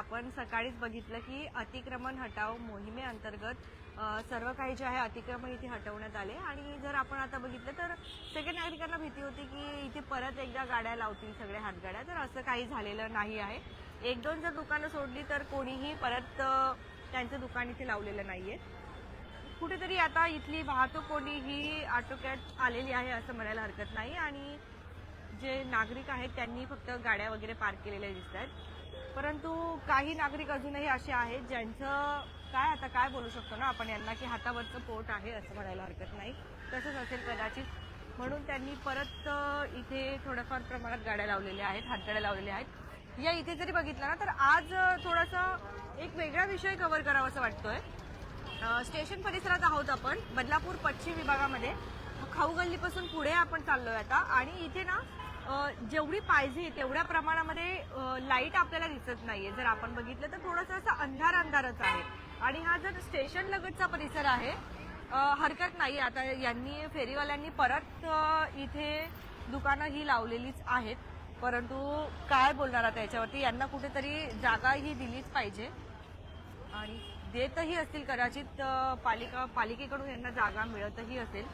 आपण सकाळीच बघितलं की अतिक्रमण हटाव मोहिमेअंतर्गत सर्व काही जे आहे अतिक्रमण इथे हटवण्यात आले. आणि जर आपण आता बघितलं तर सगळ्या नागरिकांना भीती होती की इथे परत एकदा गाड्या लावतील सगळ्या हातगाड्या. तर असं काही झालेलं नाही आहे. एक दोन जर दुकानं सोडली तर कोणीही परत त्यांचं दुकान इथे लावलेलं नाहीये. कुठेतरी आता इथली वाहतूक कोणी ही आटोक्यात आलेली आहे असं म्हणायला हरकत नाही. आणि जे नागरिक आहेत त्यांनी फक्त गाड्या वगैरे पार्क केलेल्या दिसत आहेत. परंतु काही नागरिक अजूनही असे आहेत ज्यांचं काय आता काय बोलू शकतो ना आपण यांना की हातावरचं पोट आहे असं म्हणायला हरकत नाही. तसंच असेल कदाचित. म्हणून त्यांनी परत इथे थोड्याफार प्रमाणात गाड्या लावलेल्या आहेत हातगाड्या लावलेल्या आहेत. या इथे जरी बघितलं ना तर आज थोडासा एक वेगळा विषय कव्हर करावा असं वाटतोय. स्टेशन परिसरात आहोत आपण बदलापूर पश्चिम विभागामध्ये. खाऊ गल्लीपासून पुढे आपण चाललोय आता. आणि इथे ना जेवढी पाहिजे तेवढ्या प्रमाणामध्ये लाइट आपल्याला दिसत नाहीये. जर आपण बघितलं तर थोडंसं असं अंधार अंधारच आहे. आणि हा जर स्टेशन लगतचा परिसर आहे हरकत नाही. आता यांनी फेरीवाल्यांनी परत इथे दुकानं ही लावलेलीच आहेत. परंतु काय बोलणार आता याच्यावरती? यांना कुठेतरी जागा ही दिलीच पाहिजे. आणि देतही असतील कदाचित पालिका पालिकेकडून यांना जागा मिळतही असेल.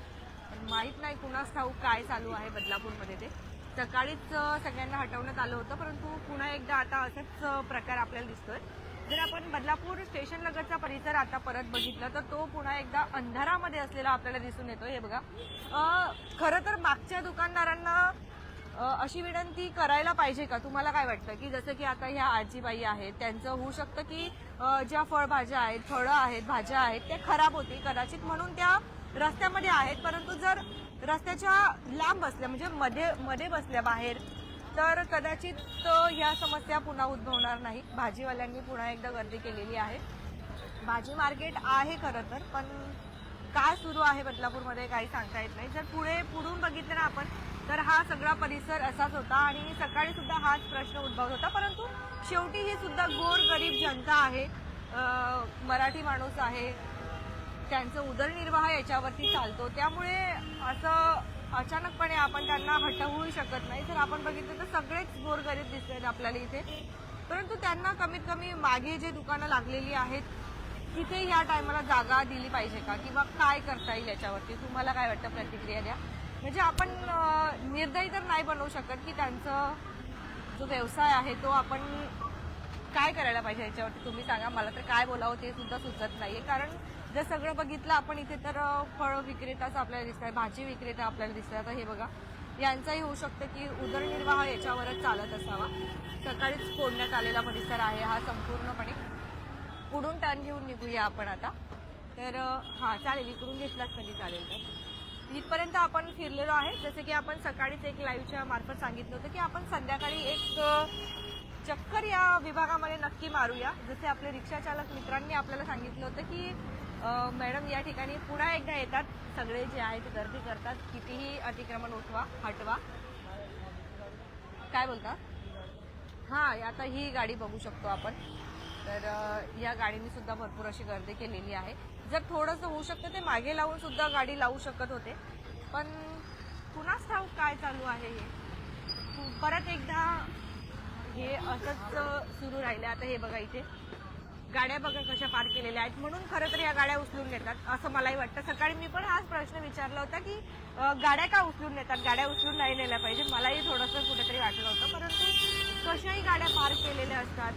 पण माहीत नाही कुणास ठाऊक काय चालू आहे बदलापूरमध्ये ते. सकाळीच सगळ्यांना हटवण्यात आलं होतं परंतु पुन्हा एकदा आता असंच प्रकार आपल्याला दिसतोय. जर आपण बदलापूर स्टेशन लगतचा परिसर आता परत बघितला तर तो पुन्हा एकदा अंधारामध्ये असलेला आपल्याला दिसून येतो हे बघा. खरं तर मागच्या दुकानदारांना अशी विनंती करायला पाहिजे का? तुम्हाला काय वाटतं? की जसं की आता ह्या आजीबाई आहेत त्यांचं होऊ शकतं की ज्या फळभाज्या आहेत फळं आहेत भाज्या आहेत त्या खराब होतील. कदाचित म्हणून त्या रस्त्यामध्ये आहेत परंतु जर रस्त्याच्या लांब बसल्या म्हणजे मध्ये मध्ये बसल्या बाहेर तर कदाचित ह्या समस्या पुन्हा उद्भवणार नाही. भाजीवाल्यांनी पुन्हा एकदा गर्दी केलेली आहे. भाजी मार्केट आहे खरं तर पण काय सुरू आहे बदलापूरमध्ये काही सांगता येत नाही. जर पुढे पुढून बघितलं ना आपण तर हा सगळा परिसर असाच होता आणि सकाळी सुद्धा हाच प्रश्न उद्भवत होता. परंतु शेवटी ही सुद्धा गोर गरीब जनता आहे. मराठी माणूस आहे. त्यांचं उदरनिर्वाह याच्यावरती चालतो. त्यामुळे असं अचानकपणे आपण त्यांना हटवू शकत नाही. जर आपण बघितलं तर सगळेच गोरगरीब दिसत आहेत आपल्याला इथे. परंतु त्यांना कमीत कमी मागे जे दुकानं लागलेली आहेत तिथे ह्या टायमाला जागा दिली पाहिजे का? किंवा काय करता येईल याच्यावरती? तुम्हाला काय वाटतं? प्रतिक्रिया द्या. म्हणजे आपण निर्दयी तर नाही बनवू शकत की त्यांचं जो व्यवसाय आहे तो आपण काय करायला पाहिजे याच्यावरती? तुम्ही सांगा. मला तर काय बोलावं ते सुद्धा सुचत नाहीये. कारण जर सगळं बघितलं आपण इथे तर फळ विक्रेताच आपल्याला दिसत आहे भाजी विक्रेता आपल्याला दिसत आहे हे बघा यांचाही होऊ शकतं की उदरनिर्वाह याच्यावरच चालत असावा. सकाळीच फोडण्यात आलेला परिसर आहे हा संपूर्णपणे. पुढून टर्न घेऊन निघूया आपण आता. तर हां हा चालेल इकडून घेतलाच कधी चालेल तर. इथपर्यंत आपण फिरलेलो आहे. जसं की आपण सकाळीच एक लाईव्हच्या मार्फत सांगितलं होतं की आपण संध्याकाळी एक चक्कर या विभागामध्ये नक्की मारूया. जसे आपले रिक्षा चालक मित्रांनी आपल्याला सांगितलं होतं की मॅडम या ठिकाणी पुन्हा एकदा येतात. सगळे जे आहे ते गर्दी करतात. कितीही अतिक्रमण उठवा हटवा. काय बोलता? हा आता ही गाडी बघू शकतो आपण. तर या गाडीने सुद्धा भरपूर अशी गर्दी केलेली आहे. जर थोडंसं होऊ शकतं ते मागे लावून सुद्धा गाडी लावू शकत होते. पण कुणाच ठाऊक काय चालू आहे हे? परत एकदा हे असंच सुरू राहिलं आता हे बघा इथे. गाड्या बघा कशा पार्क केलेल्या आहेत. म्हणून खरं तर या गाड्या उचलून नेतात असं मलाही वाटतं. सकाळी मी पण हाच प्रश्न विचारला होता की गाड्या का उचलून नेतात? गाड्या उचलून नाही नेल्या पाहिजे. मलाही थोडंसं कुठेतरी वाटलं होतं. परंतु कशाही गाड्या पार्क केलेल्या असतात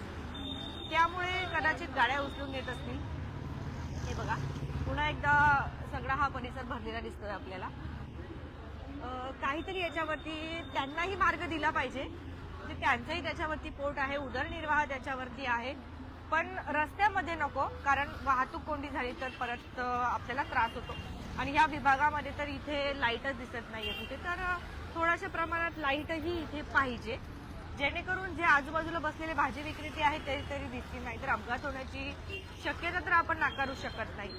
त्यामुळे कदाचित गाड्या उचलून नेत असतील. हे बघा. पुन्हा एकदा सगळा हा परिसर भरलेला दिसतोय आपल्याला. काहीतरी याच्यावरती त्यांनाही मार्ग दिला पाहिजे. तर त्यांचंही त्याच्यावरती पोट आहे उदरनिर्वाह त्याच्यावरती आहे. पण रस्त्यामध्ये नको कारण वाहतूक कोंडी झाली तर परत आपल्याला त्रास होतो. आणि ह्या विभागामध्ये तर इथे लाईटच दिसत नाहीये कुठे. तर थोड्याशा प्रमाणात लाईटही इथे पाहिजे. जेणेकरून जे आजूबाजूला बसलेले भाजी विक्रेते आहेत ते तरी दिसतील नाही तर अपघात होण्याची शक्यता तर आपण नाकारू शकत नाही.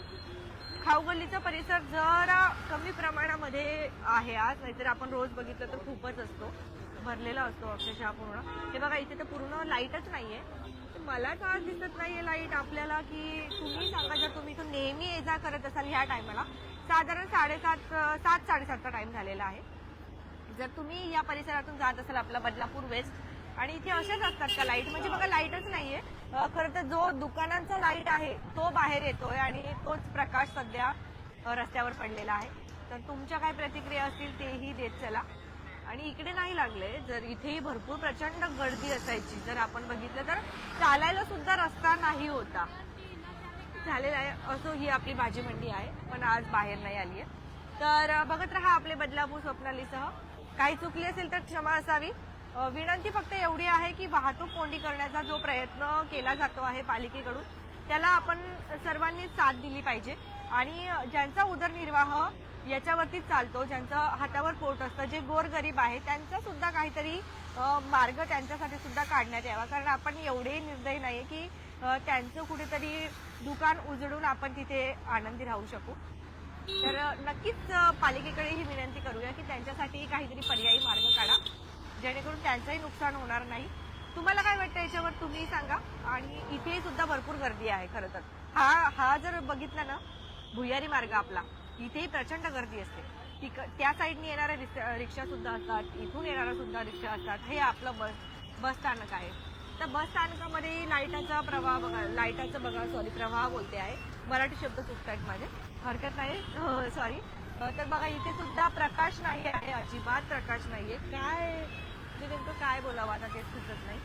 खाऊगल्लीचा परिसर जरा कमी प्रमाणामध्ये आहे आज नाहीतर आपण रोज बघितलं तर खूपच असतो. भरलेला असतो अक्षरशः पूर्ण. हे बघा इथे तर पूर्ण लाईटच नाहीये. तर मला का दिसत नाहीये लाइट आपल्याला की तुम्ही सांगा जर तुम्ही इथून नेहमी ये जा करत असाल ह्या टायमाला साधारण साडेसात सात साडेसातचा टाइम झालेला आहे. जर तुम्ही या परिसरातून जात असाल आपला बदलापूर वेस्ट आणि इथे असेच असतात का लाइट म्हणजे बघा लाईटच नाहीये. खरं तर जो दुकानांचा लाइट आहे तो बाहेर येतोय आणि तोच प्रकाश सध्या रस्त्यावर पडलेला आहे. तर तुमच्या काय प्रतिक्रिया असतील तेही देत चला. आणि इकडे नाही लागले. जर इथेही भरपूर प्रचंड गर्दी असायची जर आपण बघितलं तर चालायला सुद्धा रस्ता नाही होता. झालेला आहे. असो ही आपली भाजी मंडी आहे पण आज बाहेर नाही आली आहे. तर बघत राहा आपले बदलापूर स्वप्नालीसह. काही चुकली असेल तर क्षमा असावी. विनंती फक्त एवढी आहे की वाहतूक कोंडी करण्याचा जो प्रयत्न केला जातो आहे पालिकेकडून त्याला आपण सर्वांनी साथ दिली पाहिजे. आणि ज्यांचा उदरनिर्वाह याच्यावरतीच चालतो ज्यांचं हातावर पोट असतं जे गोरगरीब आहे त्यांचा सुद्धा काहीतरी मार्ग त्यांच्यासाठी सुद्धा काढण्यात यावा. कारण आपण एवढे निर्दयी नाहीये की त्यांचं कुठेतरी दुकान उजळून आपण तिथे आनंदी राहू शकू. तर नक्कीच पालिकेकडे ही विनंती करूया की त्यांच्यासाठी काहीतरी पर्यायी मार्ग काढा. जेणेकरून त्यांचंही नुकसान होणार नाही. तुम्हाला काय वाटतं याच्यावर? तुम्ही सांगा. आणि इथे सुद्धा भरपूर गर्दी आहे खरं तर. हा हा जर बघितला ना भुयारी मार्ग आपला इथेही प्रचंड गर्दी असते. तिक त्या साईडने येणाऱ्या रिक्षा रिक्षा सुद्धा असतात इथून येणाऱ्या सुद्धा रिक्षा असतात. हे आपलं बस बस स्थानक आहे. तर बस स्थानकामध्ये लाईटाचा प्रवाह बघा लाईटाचा बघा सॉरी प्रवाह बोलते आहे. मराठी शब्द चुकतायत माझे. हरकत नाही. हो, सॉरी तर बघा इथे सुद्धा प्रकाश नाही आहे अजिबात प्रकाश नाहीये काय म्हणजे नेमकं काय बोलावं आता ते सुचत नाही.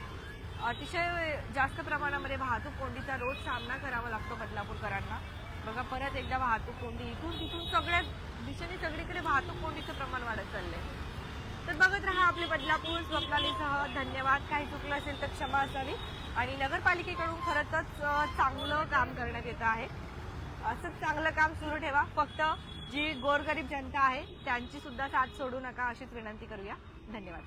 अतिशय जास्त प्रमाणामध्ये वाहतूक कोंडीचा रोज सामना करावा लागतो बदलापूरकरांना. बघा परत एकदा वाहतूक कोंडी. इथून तिथून सगळ्या दिशेने सगळीकडे वाहतूक कोंडीचं प्रमाण वाढत चाललंय. तर बघत राहा आपले बदलापूर स्वप्नालीसह. धन्यवाद. काही चुकलं असेल तर क्षमा असावी. आणि नगरपालिकेकडून खरंच चांगलं काम करण्यात येतं आहे. असंच चांगलं काम सुरू ठेवा. फक्त जी गोरगरीब जनता आहे त्यांची सुद्धा साथ सोडू नका अशीच विनंती करूया. धन्यवाद.